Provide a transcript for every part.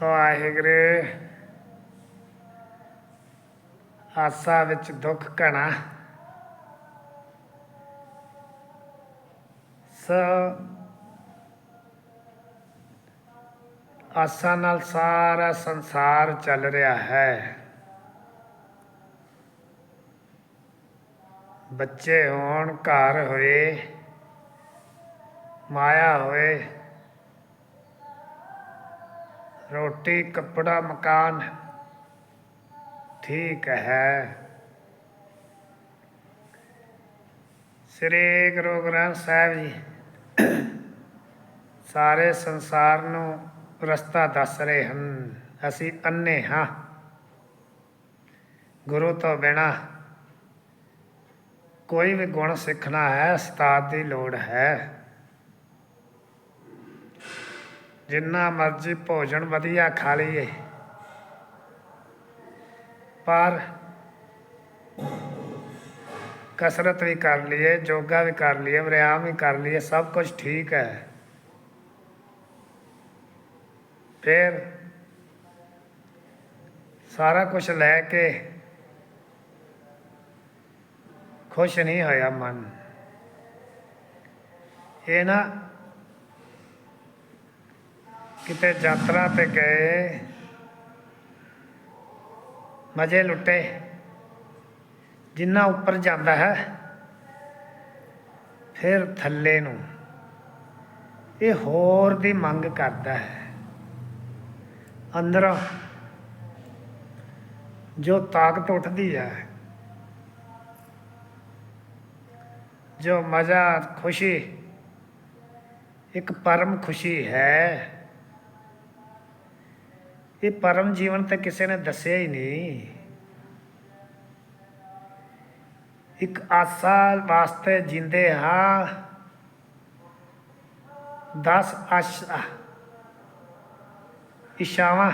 ਵਾਹਿਗੁਰੂ। ਆਸਾ ਵਿੱਚ ਦੁੱਖ ਘਣਾ। ਸ ਆਸਾ ਨਾਲ ਸਾਰਾ ਸੰਸਾਰ ਚੱਲ ਰਿਹਾ ਹੈ। ਬੱਚੇ ਹੋਣ, ਘਰ ਹੋਏ, ਮਾਇਆ ਹੋਏ ਰੋਟੀ, ਕੱਪੜਾ, ਮਕਾਨ। ਠੀਕ ਹੈ। ਸ੍ਰੀ ਗੁਰੂ ਗ੍ਰੰਥ ਸਾਹਿਬ ਜੀ ਸਾਰੇ ਸੰਸਾਰ ਨੂੰ ਰਸਤਾ ਦੱਸ ਰਹੇ ਹਨ। ਅਸੀਂ ਅੰਨੇ ਹਾਂ। ਗੁਰੂ ਤੋਂ ਬਿਨਾ ਕੋਈ ਵੀ ਗੁਣ ਸਿੱਖਣਾ ਹੈ, ਉਸਤਾਦ ਦੀ ਲੋੜ ਹੈ। ਜਿੰਨਾ ਮਰਜ਼ੀ ਭੋਜਨ ਵਧੀਆ ਖਾ ਲਈਏ। ਪਰ ਕਸਰਤ ਵੀ ਕਰ ਲਈਏ, ਯੋਗਾ ਵੀ ਕਰ ਲਈਏ ਵਿਆਮ ਵੀ ਕਰ ਲਈਏ, ਸਭ ਕੁਝ ਠੀਕ ਹੈ। ਫਿਰ ਸਾਰਾ ਕੁਝ ਲੈ ਕੇ ਖੁਸ਼ ਨਹੀਂ ਹੋਇਆ ਮਨ। ਇਹ ਨਾ ਕਿਤੇ ਯਾਤਰਾ ਤੇ ਗਏ, ਮਜ਼ੇ ਲੁੱਟੇ। ਜਿੰਨਾ ਉੱਪਰ ਜਾਂਦਾ ਹੈ, ਫਿਰ ਥੱਲੇ ਨੂੰ। ਇਹ ਹੋਰ ਦੀ ਮੰਗ ਕਰਦਾ ਹੈ। ਅੰਦਰੋਂ ਜੋ ਤਾਕਤ ਉੱਠਦੀ ਹੈ, ਜੋ ਮਜ਼ਾ, ਖੁਸ਼ੀ, ਇੱਕ ਪਰਮ ਖੁਸ਼ੀ ਹੈ ਇਹ ਪਰਮ ਜੀਵਨ ਤਾਂ ਕਿਸੇ ਨੇ ਦੱਸਿਆ ਹੀ ਨਹੀਂ। ਇੱਕ ਆਸਾ ਵਾਸਤੇ ਜਿੰਦੇ ਹਾਂ 10 ਆਸ਼ਾ ਇਸ਼ਾਵਾਂ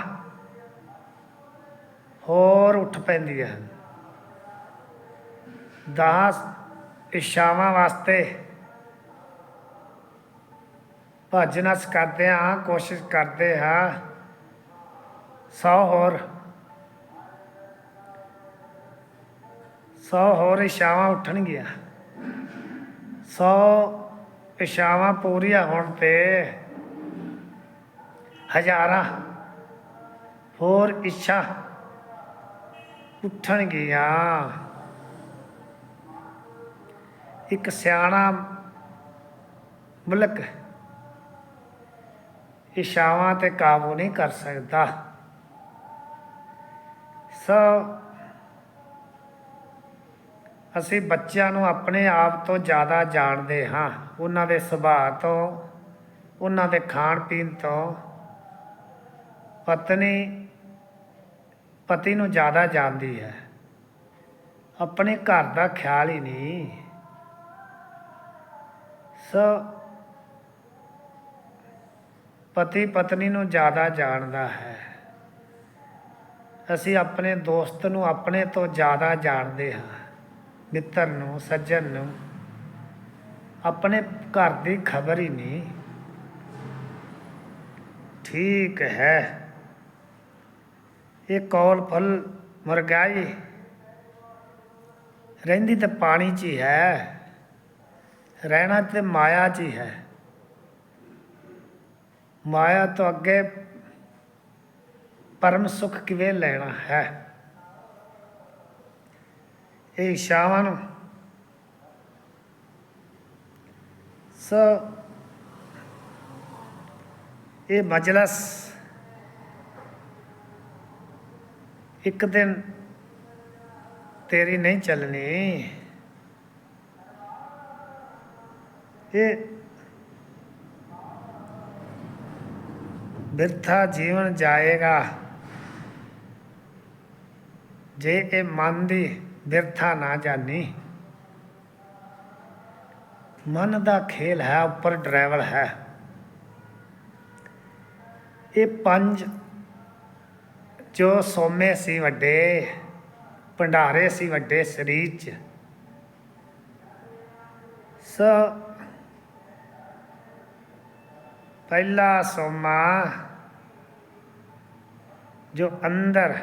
ਹੋਰ ਉੱਠ ਪੈਂਦੀਆਂ ਹਨ। 10 ਇਸ਼ਾਵਾਂ ਵਾਸਤੇ ਭੱਜ ਨਸ ਕਰਦੇ ਹਾਂ, ਕੋਸ਼ਿਸ਼ ਕਰਦੇ ਹਾਂ। ਸੌ ਹੋਰ ਸੌ ਹੋਰ ਇਸ਼ਾਵਾਂ ਉੱਠਣਗੀਆਂ। ਸੌ ਇਸ਼ਾਵਾਂ ਪੂਰੀਆਂ ਹੋਣ ਤੇ ਹਜ਼ਾਰਾਂ ਹੋਰ ਇੱਛਾ ਉੱਠਣਗੀਆਂ। ਇੱਕ ਸਿਆਣਾ ਮੁਲਕ ਇਸ਼ਾਵਾਂ ਤੇ ਕਾਬੂ ਨਹੀਂ ਕਰ ਸਕਦਾ। ਸੋ ਅਸੀਂ ਬੱਚਿਆਂ ਨੂੰ ਆਪਣੇ ਆਪ ਤੋਂ ਜ਼ਿਆਦਾ ਜਾਣਦੇ ਹਾਂ। ਉਹਨਾਂ ਦੇ ਸੁਭਾਅ ਤੋਂ, ਉਹਨਾਂ ਦੇ ਖਾਣ ਪੀਣ ਤੋਂ। ਪਤਨੀ, ਪਤੀ ਨੂੰ ਜ਼ਿਆਦਾ ਜਾਣਦੀ ਹੈ। ਆਪਣੇ ਘਰ ਦਾ ਖਿਆਲ ਹੀ ਨਹੀਂ। ਸੋ ਪਤੀ ਪਤਨੀ ਨੂੰ ਜ਼ਿਆਦਾ ਜਾਣਦਾ ਹੈ। ਅਸੀਂ ਆਪਣੇ ਦੋਸਤ ਨੂੰ ਆਪਣੇ ਤੋਂ ਜ਼ਿਆਦਾ ਜਾਣਦੇ ਹਾਂ, ਮਿੱਤਰ ਨੂੰ, ਸੱਜਣ ਨੂੰ। ਆਪਣੇ ਘਰ ਦੀ ਖਬਰ ਹੀ ਨਹੀਂ। ਠੀਕ ਹੈ। ਇਹ ਕੌਲ ਫਲ ਮੁਰਗਾਈ ਰਹਿੰਦੀ ਤਾਂ ਪਾਣੀ 'ਚ ਹੀ ਹੈ। ਰਹਿਣਾ ਤੇ ਮਾਇਆ 'ਚ ਹੀ ਹੈ। ਮਾਇਆ ਤੋਂ ਅੱਗੇ ਪਰਮ ਸੁਖ ਕਿਵੇਂ ਲੈਣਾ ਹੈ? ਇਹ ਇਸ਼ਾਵਾਂ ਨੂੰ ਸੋ ਇਹ ਮਜਲਸ ਇੱਕ ਦਿਨ ਤੇਰੀ ਨਹੀਂ ਚੱਲਣੀ। ਇਹ ਬਿਰਥਾ ਜੀਵਨ ਜਾਏਗਾ। ਜੇ ਇਹ ਮਨ ਦੀ ਬਿਰਥਾ ਨਾ ਜਾਣੀ ਮਨ ਦਾ ਖੇਲ ਹੈ, ਉੱਪਰ ਡਰਾਈਵਰ ਹੈ। ਇਹ ਪੰਜ ਜੋ ਸੋਮੇ ਸੀ ਵੱਡੇ, ਭੰਡਾਰੇ ਸੀ ਵੱਡੇ ਸਰੀਰ 'ਚ। ਸ ਪਹਿਲਾ ਸੋਮਾ ਜੋ ਅੰਦਰ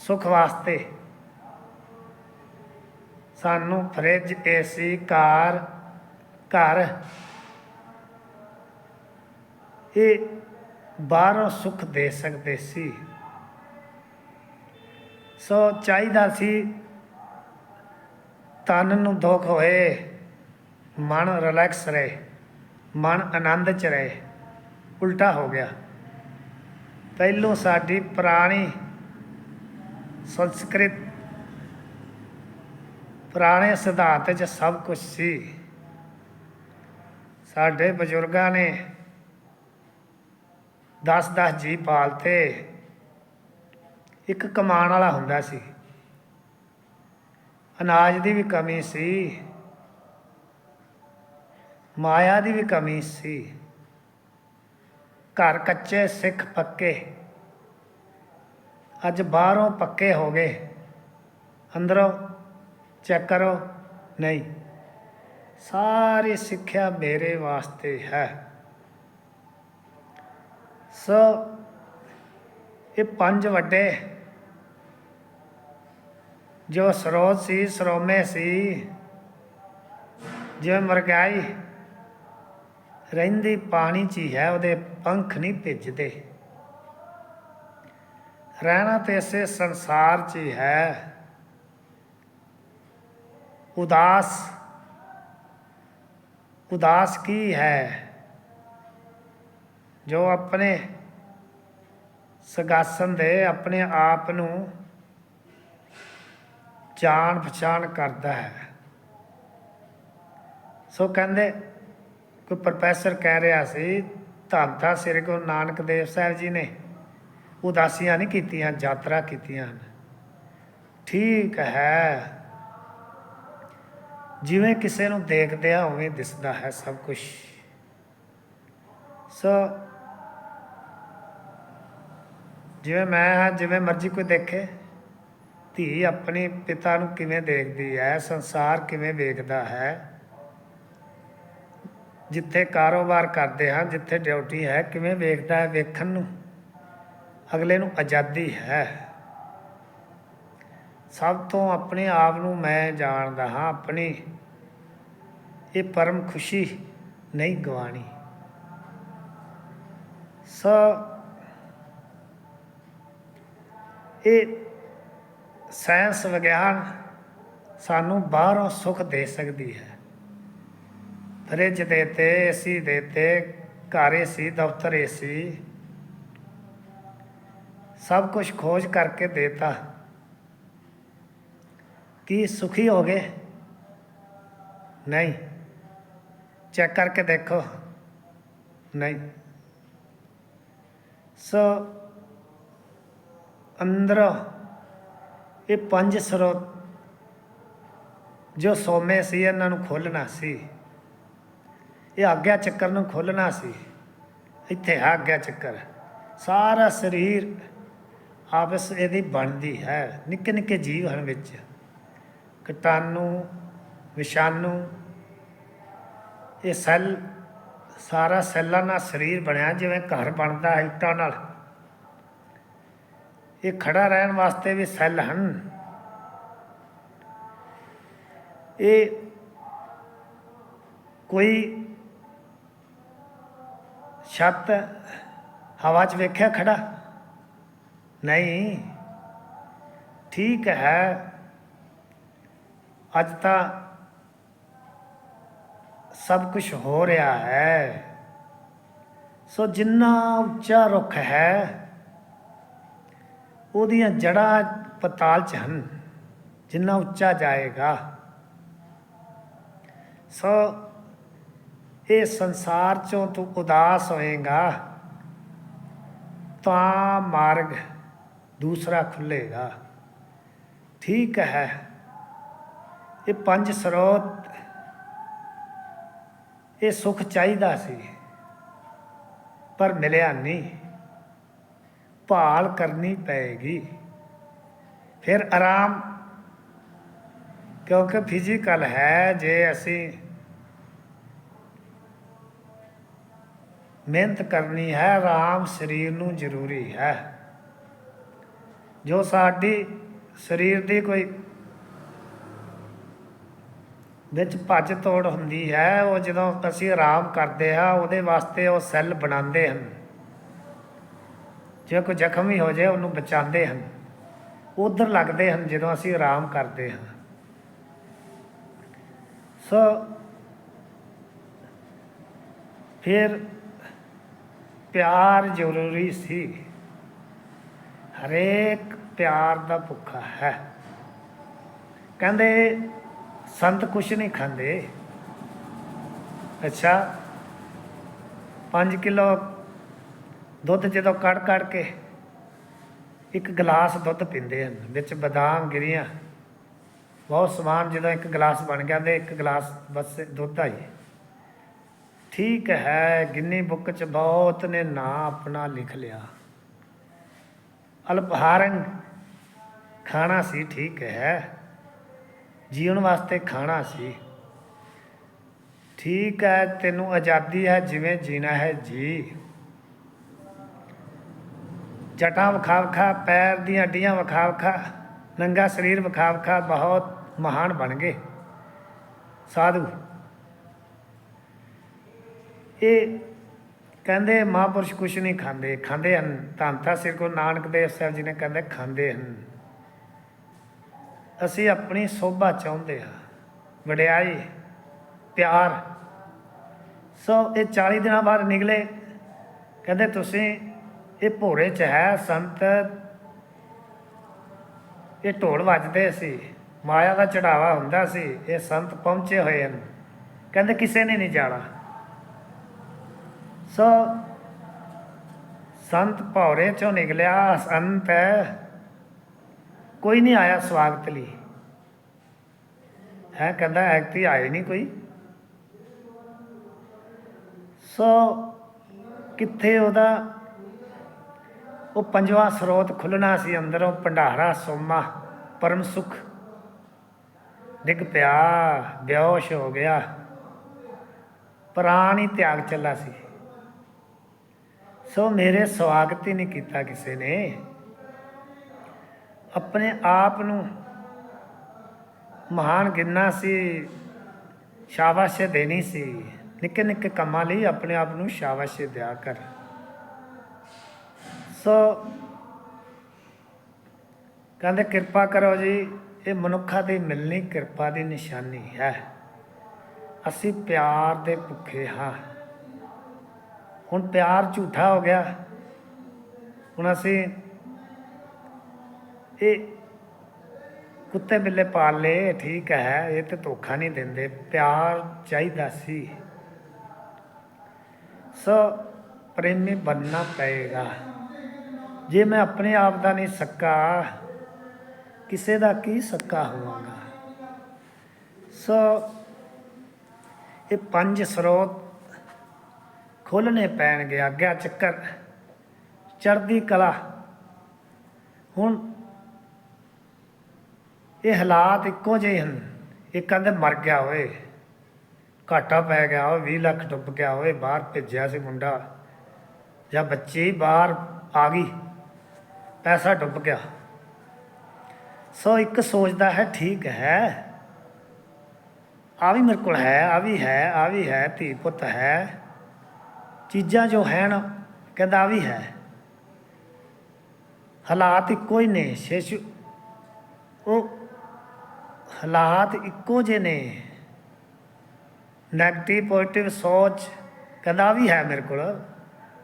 ਸੁਖ ਵਾਸਤੇ। ਸਾਨੂੰ ਫਰਿੱਜ ਏਸੀ ਕਾਰ, ਘਰ। ਇਹ ਬਾਹਰੋਂ ਸੁੱਖ ਦੇ ਸਕਦੇ ਸੀ। ਸੋ ਚਾਹੀਦਾ ਸੀ ਤਨ ਨੂੰ ਦੁੱਖ ਹੋਏ, ਮਨ ਰਿਲੈਕਸ ਰਹੇ, ਮਨ ਆਨੰਦ ਚ ਰਹੇ। ਉਲਟਾ ਹੋ ਗਿਆ। ਪਹਿਲੋਂ ਸਾਡੀ ਪੁਰਾਣੀ ਸੰਸਕ੍ਰਿਤ ਪੁਰਾਣੇ ਸਿਧਾਂਤ 'ਚ ਸਭ ਕੁਝ ਸੀ। ਸਾਡੇ ਬਜ਼ੁਰਗਾਂ ਨੇ 10-10 ਜੀ ਪਾਲਤੇ ਇੱਕ ਕਮਾਉਣ ਵਾਲਾ ਹੁੰਦਾ ਸੀ। ਅਨਾਜ ਦੀ ਵੀ ਕਮੀ ਸੀ, ਮਾਇਆ ਦੀ ਵੀ ਕਮੀ ਸੀ। ਘਰ ਕੱਚੇ, ਸਿੱਖ ਪੱਕੇ ਅੱਜ ਬਾਹਰੋਂ ਪੱਕੇ ਹੋ ਗਏ। ਅੰਦਰੋਂ ਚੈੱਕ ਕਰੋ। ਨਹੀਂ। ਸਾਰੀ ਸਿੱਖਿਆ ਮੇਰੇ ਵਾਸਤੇ ਹੈ। ਸੋ ਇਹ ਪੰਜ ਵੱਡੇ ਜੋ ਸਰੋਤ ਸੀ, ਸਰੋਮੇ ਸੀ, ਜਿਵੇਂ ਮਰਗਾਈ ਰਹਿੰਦੀ ਪਾਣੀ 'ਚ ਹੀ ਹੈ, ਉਹਦੇ ਪੰਖ ਨਹੀਂ ਭਿੱਜਦੇ। ਰਹਿਣਾ ਤੇ ਇਸੇ ਸੰਸਾਰ 'ਚ ਹੀ ਹੈ। ਉਦਾਸ ਉਦਾਸ ਕੀ ਹੈ? ਜੋ ਆਪਣੇ ਸਗਾਸਨ ਦੇ ਆਪਣੇ ਆਪ ਨੂੰ ਜਾਣ ਪਛਾਣ ਕਰਦਾ ਹੈ। ਸੋ ਕਹਿੰਦੇ, ਕੋਈ ਪ੍ਰੋਫੈਸਰ ਕਹਿ ਰਿਹਾ ਸੀ, ਧੰਨ ਧੰਨ ਸ੍ਰੀ ਗੁਰੂ ਨਾਨਕ ਦੇਵ ਸਾਹਿਬ ਜੀ ਨੇ। ਉਦਾਸੀਆਂ ਨਹੀਂ ਕੀਤੀਆਂ, ਯਾਤਰਾ ਕੀਤੀਆਂ ਹਨ। ਠੀਕ ਹੈ। ਜਿਵੇਂ ਕਿਸੇ ਨੂੰ ਦੇਖਦੇ ਆ ਉਵੇਂ ਦਿਸਦਾ ਹੈ ਸਭ ਕੁਝ ਸੋ ਜਿਵੇਂ ਮੈਂ ਹਾਂ, ਜਿਵੇਂ ਮਰਜ਼ੀ ਕੋਈ ਦੇਖੇ। ਧੀ ਆਪਣੇ ਪਿਤਾ ਨੂੰ ਕਿਵੇਂ ਦੇਖਦੀ ਹੈ? ਸੰਸਾਰ ਕਿਵੇਂ ਵੇਖਦਾ ਹੈ? ਜਿੱਥੇ ਕਾਰੋਬਾਰ ਕਰਦੇ ਹਾਂ, ਜਿੱਥੇ ਡਿਊਟੀ ਹੈ, ਕਿਵੇਂ ਵੇਖਦਾ ਹੈ ਵੇਖਣ ਨੂੰ? ਅਗਲੇ ਨੂੰ ਆਜ਼ਾਦੀ ਹੈ। ਸਭ ਤੋਂ ਆਪਣੇ ਆਪ ਨੂੰ ਮੈਂ ਜਾਣਦਾ ਹਾਂ, ਆਪਣੀ ਇਹ ਪਰਮ ਖੁਸ਼ੀ ਨਹੀਂ ਗਵਾਣੀ। ਸੋ ਇਹ ਸਾਇੰਸ ਵਿਗਿਆਨ ਸਾਨੂੰ ਬਾਹਰੋਂ ਸੁੱਖ ਦੇ ਸਕਦੀ ਹੈ। ਫਰਿੱਜ ਦੇਤੇ ਏਸੀ ਦੇਤੇ ਘਰ ਏਸੀ ਦਫ਼ਤਰ ਏਸੀ ਸਭ ਕੁਝ ਖੋਜ ਕਰਕੇ ਦੇਤਾ। ਕੀ ਸੁਖੀ ਹੋ ਗਏ? ਨਹੀਂ। ਚੈੱਕ ਕਰਕੇ ਦੇਖੋ। ਨਹੀਂ। ਸੋ ਅੰਦਰ ਇਹ ਪੰਜ ਸਰੋਤ ਜੋ ਸੋਮੇ ਸੀ, ਇਹਨਾਂ ਨੂੰ ਖੋਲਣਾ ਸੀ। ਇਹ ਆਗਿਆ ਚੱਕਰ ਨੂੰ ਖੋਲਣਾ ਸੀ। ਇੱਥੇ ਹੈ ਆਗਿਆ ਚੱਕਰ। ਸਾਰਾ ਸਰੀਰ ਆਪਸ ਇਹਦੀ ਬਣਦੀ ਹੈ। ਨਿੱਕੇ ਨਿੱਕੇ ਜੀਵ ਹਨ ਵਿੱਚ। ਕੀਟਾਣੂ, ਵਿਸ਼ਾਣੂ, ਇਹ ਸੈੱਲ, ਸਾਰਾ ਸੈੱਲਾਂ ਨਾਲ ਸਰੀਰ ਬਣਿਆ, ਜਿਵੇਂ ਘਰ ਬਣਦਾ ਹੈ ਇੱਟਾਂ ਨਾਲ। ਇਹ ਖੜਾ ਰਹਿਣ ਵਾਸਤੇ ਵੀ ਸੈੱਲ ਹਨ। ਇਹ ਕੋਈ ਛੱਤ ਹਵਾ 'ਚ ਵੇਖਿਆ ਖੜਾ ਨਹੀਂ। ਠੀਕ ਹੈ। ਅੱਜ ਤਾਂ ਸਭ ਕੁਝ ਹੋ ਰਿਹਾ ਹੈ। ਸੋ ਜਿੰਨਾ ਉੱਚਾ ਰੁੱਖ ਹੈ, ਉਹਦੀਆਂ ਜੜਾਂ ਪਤਾਲ ਚ ਹਨ, ਜਿੰਨਾ ਉੱਚਾ ਜਾਏਗਾ। ਸੋ ਇਹ ਸੰਸਾਰ ਚੋਂ ਤੂੰ ਉਦਾਸ ਹੋਏਗਾ, ਤਾਂ ਮਾਰਗ ਦੂਸਰਾ ਖੁੱਲੇਗਾ ਠੀਕ ਹੈ। ਇਹ ਪੰਜ ਸਰੋਤ, ਇਹ ਸੁਖ ਚਾਹੀਦਾ ਸੀ, ਪਰ ਮਿਲਿਆ ਨਹੀਂ। ਭਾਲ ਕਰਨੀ ਪਏਗੀ। ਫਿਰ ਆਰਾਮ, ਕਿਉਂਕਿ ਫਿਜ਼ੀਕਲ ਹੈ, ਜੇ ਅਸੀਂ ਮਿਹਨਤ ਕਰਨੀ ਹੈ, ਆਰਾਮ ਸਰੀਰ ਨੂੰ ਜ਼ਰੂਰੀ ਹੈ। ਜੋ ਸਾਡੀ ਸਰੀਰ ਦੀ ਕੋਈ ਵਿੱਚ ਭੱਜ ਤੋੜ ਹੁੰਦੀ ਹੈ, ਉਹ ਜਦੋਂ ਅਸੀਂ ਆਰਾਮ ਕਰਦੇ ਹਾਂ, ਉਹਦੇ ਵਾਸਤੇ ਉਹ ਸੈੱਲ ਬਣਾਉਂਦੇ ਹਨ। ਜੇ ਕੋਈ ਜ਼ਖਮੀ ਹੋ ਜਾਏ, ਉਹਨੂੰ ਬਚਾਉਂਦੇ ਹਨ। ਉਧਰ ਲੱਗਦੇ ਹਨ ਜਦੋਂ ਅਸੀਂ ਆਰਾਮ ਕਰਦੇ ਹਾਂ। ਸੋ ਫਿਰ ਪਿਆਰ ਜ਼ਰੂਰੀ ਸੀ। ਹਰੇਕ ਪਿਆਰ ਦਾ ਭੁੱਖਾ ਹੈ। ਕਹਿੰਦੇ, ਸੰਤ ਕੁਛ ਨਹੀਂ ਖਾਂਦੇ। ਅੱਛਾ 5 ਕਿਲੋ ਦੁੱਧ ਜਦੋਂ ਕੜ ਕੜ ਕੇ ਇੱਕ ਗਲਾਸ ਦੁੱਧ ਪੀਂਦੇ ਹਨ, ਵਿੱਚ ਬਦਾਮ ਗਿਰੀਆਂ, ਬਹੁਤ ਸਮਾਨ ਜਦੋਂ ਇੱਕ ਗਲਾਸ ਬਣ ਗਿਆ ਤੇ ਇੱਕ ਗਲਾਸ ਬਸ ਦੁੱਧ ਆਈ। ਠੀਕ ਹੈ, ਗਿੰਨੀ ਬੁੱਕ ਚ ਬਹੁਤ ਨੇ ਨਾਂ ਆਪਣਾ ਲਿਖ ਲਿਆ। ਅਲਪਹਾਰੰ ਖਾਣਾ ਸੀ, ਠੀਕ ਹੈ। ਜੀਵਨ ਵਾਸਤੇ ਖਾਣਾ ਸੀ। ਠੀਕ ਹੈ, ਤੈਨੂੰ ਆਜ਼ਾਦੀ ਹੈ, ਜਿਵੇਂ ਜੀਣਾ ਹੈ ਜੀ। ਜਟਾਂ ਵਿਖਾ ਪੈਰ ਦੀਆਂ ਅੱਡੀਆਂ ਵਿਖਾ ਨੰਗਾ ਸਰੀਰ ਵਿਖਾ ਬਹੁਤ ਮਹਾਨ ਬਣ ਗਏ। ਸਾਧੂ, ਇਹ ਕਹਿੰਦੇ ਮਹਾਂਪੁਰਸ਼ ਕੁਛ ਨਹੀਂ ਖਾਂਦੇ ਖਾਂਦੇ ਹਨ। ਧੰਨ ਤਾਂ ਸਿਰ ਕੋ ਨਾਨਕ ਦੇਵ ਸਾਹਿਬ ਜੀ ਨੇ ਕਹਿੰਦੇ ਖਾਂਦੇ ਹਨ। ਅਸੀਂ ਆਪਣੀ ਸੋਭਾ ਚਾਹੁੰਦੇ ਹਾਂ। ਵਡਿਆਈ, ਪਿਆਰ। ਸੋ ਇਹ 40 ਦਿਨਾਂ ਬਾਅਦ ਨਿਕਲੇ। ਕਹਿੰਦੇ ਤੁਸੀਂ ਇਹ ਭੋਰੇ ਚ ਹੈ ਸੰਤ। ਇਹ ਢੋਲ ਵੱਜਦੇ ਸੀ। ਮਾਇਆ ਦਾ ਚੜਾਵਾ ਹੁੰਦਾ ਸੀ। ਇਹ ਸੰਤ ਪਹੁੰਚੇ ਹੋਏ ਹਨ। ਕਹਿੰਦੇ ਕਿਸੇ ਨੇ ਨਹੀਂ ਜਾਣਾ। ਸੋ ਸੰਤ ਭੌਰੇ ਚੋਂ ਨਿਕਲਿਆ ਸੰਤ ਕੋਈ ਨਹੀਂ ਆਇਆ ਸਵਾਗਤ ਲਈ। ਹੈ, ਕਹਿੰਦਾ ਐਕਤੀ ਆਏ ਨਹੀਂ ਕੋਈ। ਸੋ ਕਿੱਥੇ ਉਹਦਾ? ਉਹ ਪੰਜਵਾਂ ਸਰੋਤ ਖੁੱਲਣਾ ਸੀ ਅੰਦਰੋਂ, ਭੰਡਾਰਾ, ਸੋਮਾ, ਪਰਮ ਸੁਖ। ਡਿੱਗ ਪਿਆ, ਬੇਹੋਸ਼ ਹੋ ਗਿਆ। ਪ੍ਰਾਣ ਹੀ ਤਿਆਗ ਚੱਲਾ ਸੀ। ਸੋ ਮੇਰੇ ਸਵਾਗਤ ਹੀ ਨਹੀਂ ਕੀਤਾ ਕਿਸੇ ਨੇ। ਆਪਣੇ ਆਪ ਨੂੰ ਮਹਾਨ ਗਿਣਨਾ ਸੀ, ਸ਼ਾਬਾਸ਼ ਦੇਣੀ ਸੀ। ਨਿੱਕੇ ਨਿੱਕੇ ਕੰਮਾਂ ਲਈ ਆਪਣੇ ਆਪ ਨੂੰ ਸ਼ਾਬਾਸ਼ ਦਿਆ ਕਰ। ਸੋ ਕਹਿੰਦੇ, ਕਿਰਪਾ ਕਰੋ ਜੀ, ਇਹ ਮਨੁੱਖਾਂ ਦੀ ਮਿਲਣੀ ਕਿਰਪਾ ਦੀ ਨਿਸ਼ਾਨੀ ਹੈ। ਅਸੀਂ ਪਿਆਰ ਦੇ ਭੁੱਖੇ ਹਾਂ। ਹੁਣ ਪਿਆਰ ਝੂਠਾ ਹੋ ਗਿਆ। ਹੁਣ ਅਸੀਂ ਇਹ ਕੁੱਤੇ ਬਿੱਲੇ ਪਾਲ ਲਏ, ਠੀਕ ਹੈ, ਇਹ ਤੇ ਧੋਖਾ ਨਹੀਂ ਦਿੰਦੇ, ਪਿਆਰ ਚਾਹੀਦਾ ਸੀ। ਸੋ ਪ੍ਰੇਮੀ ਬੰਨਣਾ ਪਏਗਾ। ਜੇ ਮੈਂ ਆਪਣੇ ਆਪ ਦਾ ਨਹੀਂ ਸਕਾ, ਕਿਸੇ ਦਾ ਕੀ ਸਕਾ ਹੋਵਾਂਗਾ? ਸੋ ਇਹ ਪੰਜ ਸਰੋਤ ਖੋਲਣੇ ਪੈਣਗੇ ਆਗਿਆ ਚੱਕਰ। ਚੜ੍ਹਦੀ ਕਲਾ। ਹੁਣ ਇਹ ਹਾਲਾਤ ਇੱਕੋ ਜਿਹੇ ਹਨ। ਇਹ ਕਹਿੰਦੇ ਮਰ ਗਿਆ ਓਏ, ਘਾਟਾ ਪੈ ਗਿਆ ਓਏ 20 ਲੱਖ ਡੁੱਬ ਗਿਆ ਓਏ, ਬਾਹਰ ਭੇਜਿਆ ਸੀ ਮੁੰਡਾ। ਜਾਂ ਬੱਚੀ ਬਾਹਰ ਆ ਗਈ, ਪੈਸਾ ਡੁੱਬ ਗਿਆ। ਸੋ ਇੱਕ ਸੋਚਦਾ ਹੈ, ਠੀਕ ਹੈ। ਆ ਵੀ ਮੇਰੇ ਕੋਲ ਹੈ, ਆ ਵੀ ਹੈ, ਆ ਵੀ ਹੈ, ਧੀ ਪੁੱਤ ਹੈ। ਚੀਜ਼ਾਂ ਜੋ ਹਨ, ਕਹਿੰਦਾ ਵੀ ਹੈ। ਹਾਲਾਤ ਇੱਕੋ ਹੀ ਨੇ, ਸ਼ੇਸ਼। ਉਹ ਹਾਲਾਤ ਇੱਕੋ ਜਿਹੇ ਨੇ। ਨੈਗੇਟਿਵ ਪੋਜ਼ਿਟਿਵ ਸੋਚ, ਕਹਿੰਦਾ ਵੀ ਹੈ ਮੇਰੇ ਕੋਲ।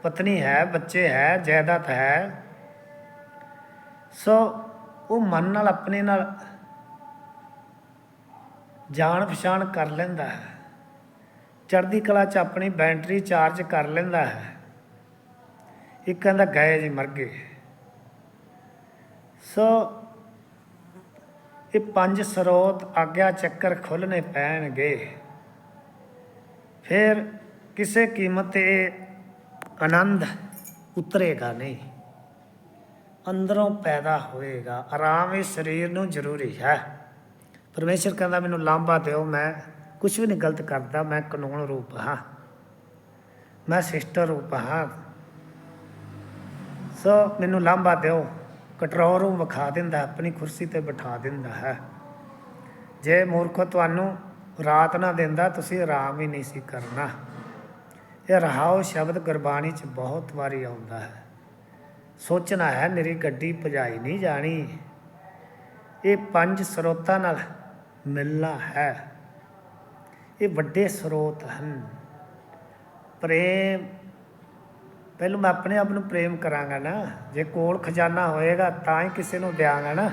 ਪਤਨੀ ਹੈ, ਬੱਚੇ ਹੈ, ਜਾਇਦਾਦ ਹੈ। ਸੋ ਉਹ ਮਨ ਨਾਲ, ਆਪਣੇ ਨਾਲ ਜਾਣ ਪਛਾਣ ਕਰ ਲੈਂਦਾ ਹੈ। ਚੜ੍ਹਦੀ ਕਲਾ 'ਚ ਆਪਣੀ ਬੈਟਰੀ ਚਾਰਜ ਕਰ ਲੈਂਦਾ ਹੈ। ਇੱਕ ਕਹਿੰਦਾ, ਗਏ ਜੀ, ਮਰ ਗਏ। ਸੋ ਇਹ ਪੰਜ ਸਰੋਤ ਆਗਿਆ ਚੱਕਰ ਖੁੱਲਨੇ ਪੈਣਗੇ। ਫਿਰ ਕਿਸੇ ਕੀਮਤ ਤੇ ਆਨੰਦ ਉਤਰੇਗਾ ਨਹੀਂ। ਅੰਦਰੋਂ ਪੈਦਾ ਹੋਏਗਾ। ਆਰਾਮ ਇਸ ਸਰੀਰ ਨੂੰ ਜ਼ਰੂਰੀ ਹੈ। ਪਰਮੇਸ਼ਰ ਕਹਿੰਦਾ, ਮੈਨੂੰ ਲਾਂਭਾ ਦਿਓ, ਮੈਂ ਕੁਝ ਵੀ ਨਹੀਂ ਗਲਤ ਕਰਦਾ, ਮੈਂ ਕਾਨੂੰਨ ਰੂਪ ਹਾਂ। ਮੈਂ ਸਿਸਟਰ ਰੂਪ ਹਾਂ। ਸੋ ਮੈਨੂੰ ਲਾਂਭਾ ਦਿਓ ਕਟਰੋਰੂ ਵਿਖਾ ਦਿੰਦਾ, ਆਪਣੀ ਕੁਰਸੀ ਤੇ ਬਿਠਾ ਦਿੰਦਾ ਹੈ। ਜੇ ਮੂਰਖ ਤੁਹਾਨੂੰ ਰਾਤ ਨਾ ਦਿੰਦਾ, ਤੁਸੀਂ ਆਰਾਮ ਹੀ ਨਹੀਂ ਸੀ ਕਰਨਾ। ਇਹ ਰਹਾਉ ਸ਼ਬਦ ਗੁਰਬਾਣੀ 'ਚ ਬਹੁਤ ਵਾਰੀ ਆਉਂਦਾ ਹੈ। ਸੋਚਣਾ ਹੈ, ਮੇਰੀ ਗੱਡੀ ਭਜਾਈ ਨਹੀਂ ਜਾਣੀ। ਇਹ ਪੰਜ ਸਰੋਤਾਂ ਨਾਲ ਮਿਲਣਾ ਹੈ। ਇਹ ਵੱਡੇ ਸਰੋਤ ਹਨ। ਪ੍ਰੇਮ, ਪਹਿਲਾਂ ਮੈਂ ਆਪਣੇ ਆਪ ਨੂੰ ਪ੍ਰੇਮ ਕਰਾਂਗਾ ਨਾ। ਜੇ ਕੋਲ ਖਜ਼ਾਨਾ ਹੋਏਗਾ ਤਾਂ ਹੀ ਕਿਸੇ ਨੂੰ ਦਿਆਂਗਾ ਨਾ।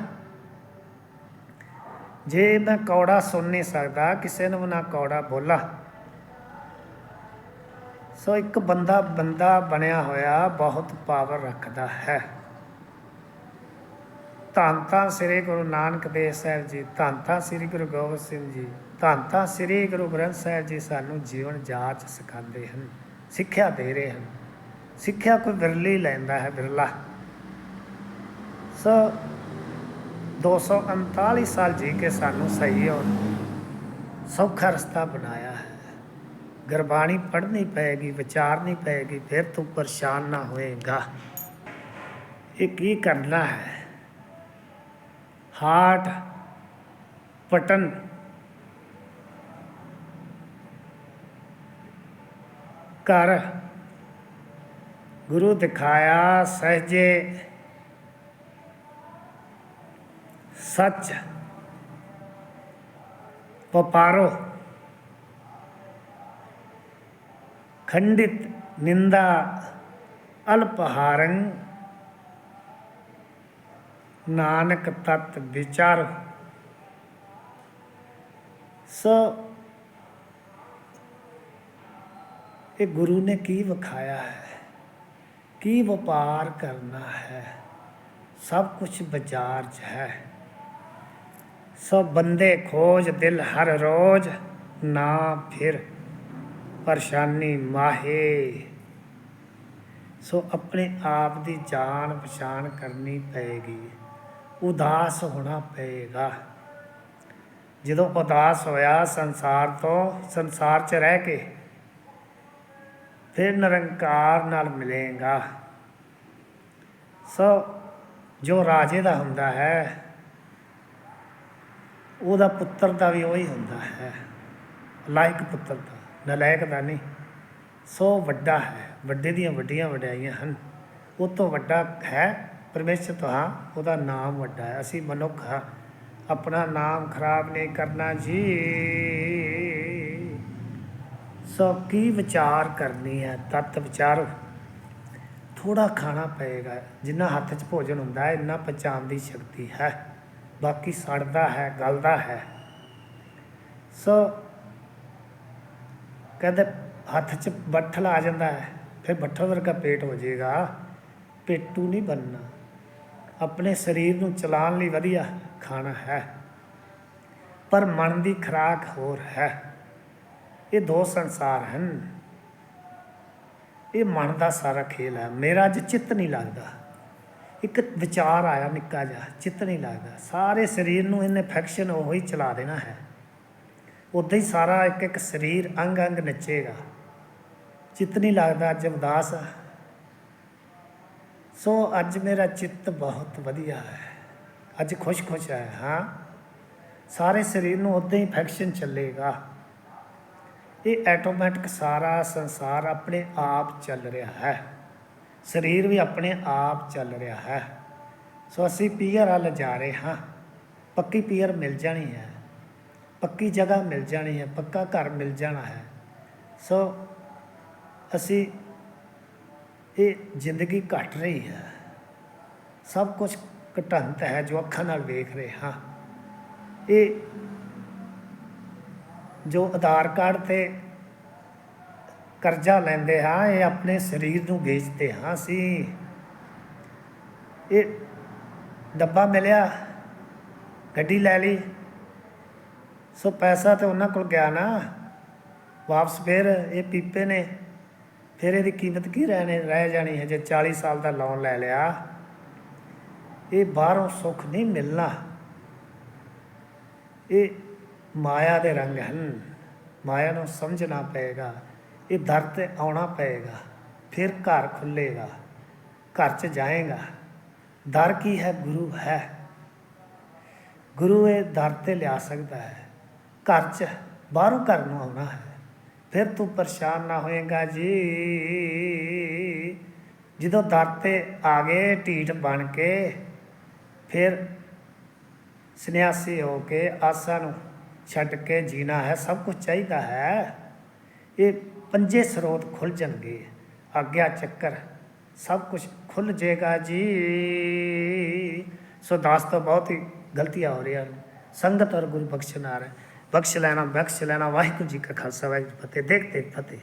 ਜੇ ਮੈਂ ਕੌੜਾ ਸੁਣ ਨਹੀਂ ਸਕਦਾ, ਕਿਸੇ ਨੂੰ ਨਾ ਕੌੜਾ ਬੋਲਾ। ਸੋ ਇੱਕ ਬੰਦਾ ਬੰਦਾ ਬਣਿਆ ਹੋਇਆ ਬਹੁਤ ਪਾਵਰ ਰੱਖਦਾ ਹੈ। ਧੰਨ ਤਾਂ ਸ੍ਰੀ ਗੁਰੂ ਨਾਨਕ ਦੇਵ ਸਾਹਿਬ ਜੀ, ਧੰਨ ਧੰਨ ਸ੍ਰੀ ਗੁਰੂ ਗੋਬਿੰਦ ਸਿੰਘ ਜੀ। ਧੰਨ ਧੰਨ ਸ੍ਰੀ ਗੁਰੂ ਗ੍ਰੰਥ ਸਾਹਿਬ ਜੀ ਸਾਨੂੰ ਜੀਵਨ ਜਾਚ ਸਿਖਾਉਂਦੇ ਹਨ, ਸਿੱਖਿਆ ਦੇ ਰਹੇ ਹਨ। ਸਿੱਖਿਆ ਕੋਈ ਵਿਰਲੀ ਲੈਂਦਾ ਹੈ, ਵਿਰਲਾ। ਸੋ 239 ਸਾਲ ਜੀ ਕੇ ਸਾਨੂੰ ਸਹੀ ਔਰ ਸੌਖਾ ਰਸਤਾ ਬਣਾਇਆ ਹੈ। ਗੁਰਬਾਣੀ ਪੜ੍ਹਨੀ ਪਏਗੀ, ਵਿਚਾਰਨੀ ਪਏਗੀ, ਫਿਰ ਤੂੰ ਪਰੇਸ਼ਾਨ ਨਾ ਹੋਏਗਾ। ਇਹ ਕੀ ਕਰਨਾ ਹੈ? ਹਾਰਟ ਪਟਨ ਕਰ। ਗੁਰੂ ਦਿਖਾਇਆ ਸਹਜੇ। ਸੱਚ ਵਪਾਰੋ। ਖੰਡਿਤ ਨਿੰਦਾ ਅਲਪਹਾਰੰ ਨਾਨਕ ਤਤ ਵਿਚਾਰ। ਸ ਇਹ ਗੁਰੂ ਨੇ ਕੀ ਵਿਖਾਇਆ ਹੈ, ਕੀ ਵਪਾਰ ਕਰਨਾ ਹੈ, ਸਭ ਕੁਝ ਬਾਜ਼ਾਰ 'ਚ ਹੈ। ਸੋ ਬੰਦੇ ਖੋਜ ਦਿਲ ਹਰ ਰੋਜ਼, ਨਾ ਫਿਰ ਪਰੇਸ਼ਾਨੀ ਮਾਹੇ। ਸੋ ਆਪਣੇ ਆਪ ਦੀ ਜਾਣ ਪਛਾਣ ਕਰਨੀ ਪਏਗੀ, ਉਦਾਸ ਹੋਣਾ ਪਏਗਾ। ਜਦੋਂ ਉਦਾਸ ਹੋਇਆ ਸੰਸਾਰ ਤੋਂ, ਸੰਸਾਰ 'ਚ ਰਹਿ ਕੇ ਫਿਰ ਨਿਰੰਕਾਰ ਨਾਲ ਮਿਲੇਗਾ। ਸੋ ਜੋ ਰਾਜੇ ਦਾ ਹੁੰਦਾ ਹੈ, ਉਹਦਾ ਪੁੱਤਰ ਦਾ ਵੀ ਉਹੀ ਹੁੰਦਾ ਹੈ। ਲਾਇਕ ਪੁੱਤਰ ਦਾ, ਨਲਾਇਕ ਦਾ ਨਹੀਂ। ਸੋ ਵੱਡਾ ਹੈ, ਵੱਡੇ ਦੀਆਂ ਵੱਡੀਆਂ ਵਡਿਆਈਆਂ ਹਨ। ਉਹ ਤੋਂ ਵੱਡਾ ਹੈ ਪਰਮੇਸ਼ਰ ਤੋਂ ਹਾਂ ਉਹਦਾ ਨਾਮ ਵੱਡਾ ਹੈ। ਅਸੀਂ ਮਨੁੱਖ ਹਾਂ, ਆਪਣਾ ਨਾਮ ਖਰਾਬ ਨਹੀਂ ਕਰਨਾ ਜੀ। ਸੋ ਕੀ ਵਿਚਾਰ ਕਰਨੀ ਹੈ? ਤਤ ਵਿਚਾਰੋ। ਥੋੜਾ ਖਾਣਾ ਪਏਗਾ। ਜਿੰਨਾ ਹੱਥ 'ਚ ਭੋਜਨ ਹੁੰਦਾ ਹੈ, ਇੰਨਾ ਪਚਾਉਣ ਦੀ ਸ਼ਕਤੀ ਹੈ। ਬਾਕੀ ਸੜਦਾ ਹੈ, ਗਲਦਾ ਹੈ। ਸੋ ਕਦੇ ਹੱਥ 'ਚ ਬੱਠਲ ਆ ਜਾਂਦਾ ਹੈ, ਫਿਰ ਬੱਠਲ ਵਰਗਾ ਪੇਟ ਹੋ ਜਾਏਗਾ। ਪੇਟੂ ਨਹੀਂ ਬਣਨਾ। ਆਪਣੇ ਸਰੀਰ ਨੂੰ ਚਲਾਉਣ ਲਈ ਵਧੀਆ ਖਾਣਾ ਹੈ। ਪਰ ਮਨ ਦੀ ਖਰਾਕ ਹੋਰ ਹੈ। ਇਹ ਦੋ ਸੰਸਾਰ ਹਨ। ਇਹ ਮਨ ਦਾ ਸਾਰਾ ਖੇਲ ਹੈ। ਮੇਰਾ ਅੱਜ ਚਿੱਤ ਨਹੀਂ ਲੱਗਦਾ। ਇੱਕ ਵਿਚਾਰ ਆਇਆ ਨਿੱਕਾ ਜਿਹਾ, ਚਿੱਤ ਨਹੀਂ ਲੱਗਦਾ। ਸਾਰੇ ਸਰੀਰ ਨੂੰ ਇਹਨੇ ਫੈਕਸ਼ਨ ਉਹ ਹੀ ਚਲਾ ਦੇਣਾ ਹੈ। ਉਦਾਂ ਹੀ ਸਾਰਾ ਇੱਕ ਇੱਕ ਸਰੀਰ ਅੰਗ ਅੰਗ ਨੱਚੇਗਾ। ਚਿੱਤ ਨਹੀਂ ਲੱਗਦਾ, ਅੱਜ ਉਦਾਸ ਆ। ਸੋ ਅੱਜ ਮੇਰਾ ਚਿੱਤ ਬਹੁਤ ਵਧੀਆ ਹੈ। ਅੱਜ ਖੁਸ਼-ਖੁਸ਼ ਹੈ, ਹਾਂ। ਸਾਰੇ ਸਰੀਰ ਨੂੰ ਉਦਾਂ ਹੀ ਫੈਕਸ਼ਨ ਚੱਲੇਗਾ। ਇਹ ਆਟੋਮੈਟਿਕ ਸਾਰਾ ਸੰਸਾਰ ਆਪਣੇ ਆਪ ਚੱਲ ਰਿਹਾ ਹੈ। ਸਰੀਰ ਵੀ ਆਪਣੇ ਆਪ ਚੱਲ ਰਿਹਾ ਹੈ। ਸੋ ਅਸੀਂ ਪੀਅਰ ਵੱਲ ਜਾ ਰਹੇ ਹਾਂ। ਪੱਕੀ ਪੀਅਰ ਮਿਲ ਜਾਣੀ ਹੈ। ਪੱਕੀ ਜਗ੍ਹਾ ਮਿਲ ਜਾਣੀ ਹੈ। ਪੱਕਾ ਘਰ ਮਿਲ ਜਾਣਾ ਹੈ। ਸੋ ਅਸੀਂ ਇਹ ਜ਼ਿੰਦਗੀ ਘਟ ਰਹੀ ਹੈ। ਸਭ ਕੁਝ ਘਟੰਤ ਹੈ ਜੋ ਅੱਖਾਂ ਨਾਲ ਵੇਖ ਰਹੇ ਹਾਂ। ਇਹ ਜੋ ਆਧਾਰ ਕਾਰਡ ਤੇ ਕਰਜ਼ਾ ਲੈਂਦੇ ਹਾਂ, ਇਹ ਆਪਣੇ ਸਰੀਰ ਨੂੰ ਵੇਚਦੇ ਹਾਂ ਅਸੀਂ। ਇਹ ਡੱਬਾ ਮਿਲਿਆ, ਗੱਡੀ ਲੈ ਲਈ। ਸੋ ਪੈਸਾ ਤੇ ਉਹਨਾਂ ਕੋਲ ਗਿਆ ਨਾ। ਵਾਪਸ ਫਿਰ ਇਹ ਪੀਪੇ ਨੇ, ਫਿਰ ਇਹਦੀ ਕੀਮਤ ਕੀ ਰਹਿਣੇ, ਰਹਿ ਜਾਣੀ ਹੈ? ਜੇ 40 ਸਾਲ ਦਾ ਲੋਨ ਲੈ ਲਿਆ, ਇਹ ਬਾਹਰੋਂ ਸੁੱਖ ਨਹੀਂ ਮਿਲਣਾ। ਇਹ ਮਾਇਆ ਦੇ ਰੰਗ ਹਨ। ਮਾਇਆ ਨੂੰ ਸਮਝਣਾ ਪਏਗਾ ਇਹ ਦਰ ਤੇ ਆਉਣਾ ਪਏਗਾ ਫਿਰ ਘਰ ਖੁੱਲੇਗਾ ਘਰ 'ਚ ਜਾਏਗਾ। ਦਰ ਕੀ ਹੈ? ਗੁਰੂ ਹੈ। ਗੁਰੂ ਇਹ ਦਰ ਤੇ ਲਿਆ ਸਕਦਾ ਹੈ। ਘਰ 'ਚ ਬਾਹਰੋਂ ਘਰ ਨੂੰ ਆਉਣਾ ਹੈ। ਫਿਰ ਤੂੰ ਪਰੇਸ਼ਾਨ ਨਾ ਹੋਏਗਾ ਜੀ। ਜਦੋਂ ਦਰ ਤੇ ਆ ਗਏ ਢੀਠ ਬਣ ਕੇ ਫਿਰ ਸੰਨਿਆਸੀ ਹੋ ਕੇ ਆਸਾ ਨੂੰ ਛੱਡ ਕੇ ਜੀਣਾ ਹੈ, ਸਭ ਕੁਝ ਚਾਹੀਦਾ ਹੈ। ਇਹ ਪੰਜੇ ਸਰੋਤ ਖੁੱਲ ਜਾਣਗੇ। ਆਗਿਆ ਚੱਕਰ, ਸਭ ਕੁਝ ਖੁੱਲ ਜਾਏਗਾ ਜੀ। ਸੋ ਦਾਸ ਤੋਂ ਬਹੁਤ ਹੀ ਗਲਤੀਆਂ ਹੋ ਰਹੀਆਂ ਸੰਗਤ ਔਰ ਗੁਰੂ ਬਖਸ਼ਨਾਰ ਹੈ ਬਖਸ਼ ਲੈਣਾ ਬਖਸ਼ ਲੈਣਾ, ਵਾਹਿਗੁਰੂ ਜੀ ਕਾ ਖਾਲਸਾ, ਵਾਹਿਗੁਰੂ ਫਤਿਹ। ਦੇਖ ਦੇਖ ਫਤਿਹ।